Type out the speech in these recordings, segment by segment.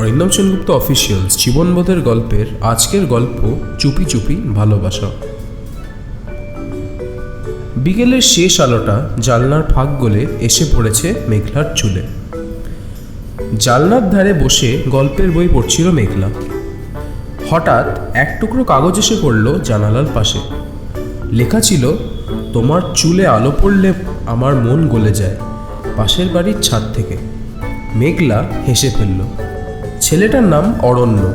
Arindam Sengupta officials জীবনবোধের গল্পের আজকের গল্প, চুপি চুপি ভালোবাসা। বিকেলের শেষ আলোটা জানলার ফাঁক গলে এসে পড়েছে মেঘলার চুলে। জানলার ধারে বসে গল্পের বই পড়ছিল মেঘলা। হঠাৎ এক টুকরো কাগজ এসে পড়ল জানালার পাশে। লেখা ছিল, তোমার চুলে আলো পড়লে আমার মন গলে যায় পাশের বাড়ির ছাদ থেকে। মেঘলা হেসে ফেলল। ছেলেটার নাম অরণ্য।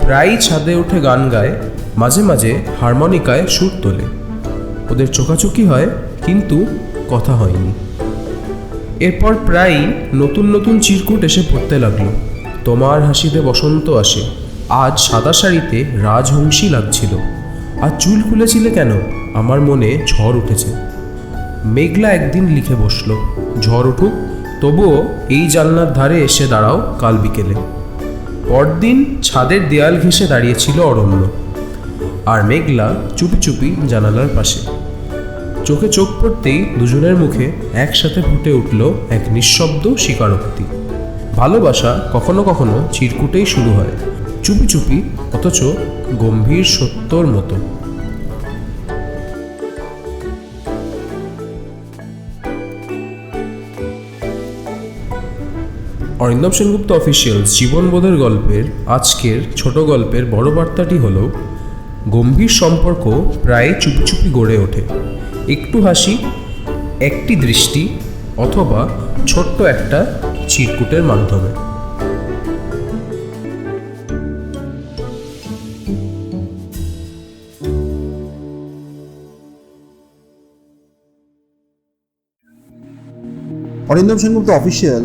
প্রায়ই ছাদে উঠে গান গায়, মাঝে মাঝে হারমোনিকায় সুর তোলে। ওদের চোখাচোখি হয়, কিন্তু কথা হয়নি। এরপর প্রায়ই নতুন নতুন চিরকুট এসে পড়তে লাগল। তোমার হাসিতে বসন্ত আসে। আজ সাদা শাড়িতে রাজহংসী লাগছিল। আর চুল খুলেছিলে কেন? আমার মনে ঝড় উঠেছে। মেঘলা একদিন লিখে বসল, ঝড় উঠুক, তবুও এই জানলার ধারে এসে দাঁড়াও কাল বিকেলে। পরদিন ছাদের দেয়াল ঘেঁষে দাঁড়িয়েছিল অরণ্য, আর মেঘলা চুপি চুপি জানালার পাশে। চোখে চোখ পড়তেই দুজনের মুখে একসাথে ফুটে উঠল এক নিঃশব্দ স্বীকারোক্তি। ভালোবাসা কখনো কখনো চিরকুটেই শুরু হয়, চুপি চুপি, অথচ গম্ভীর সত্যর মতো। অরিন্দম সেনগুপ্ত অফিসিয়াল জীবনবোধের গল্পের আজকের ছোট গল্পের বড় বার্তাটি হল, গম্ভীর সম্পর্ক প্রায় চুপি চুপি গড়ে ওঠে। একটু হাসি, একটি দৃষ্টি, অথবা ছোট্ট একটা চিরকুটের মাধ্যমে। অরিন্দম সেনগুপ্ত অফিসিয়াল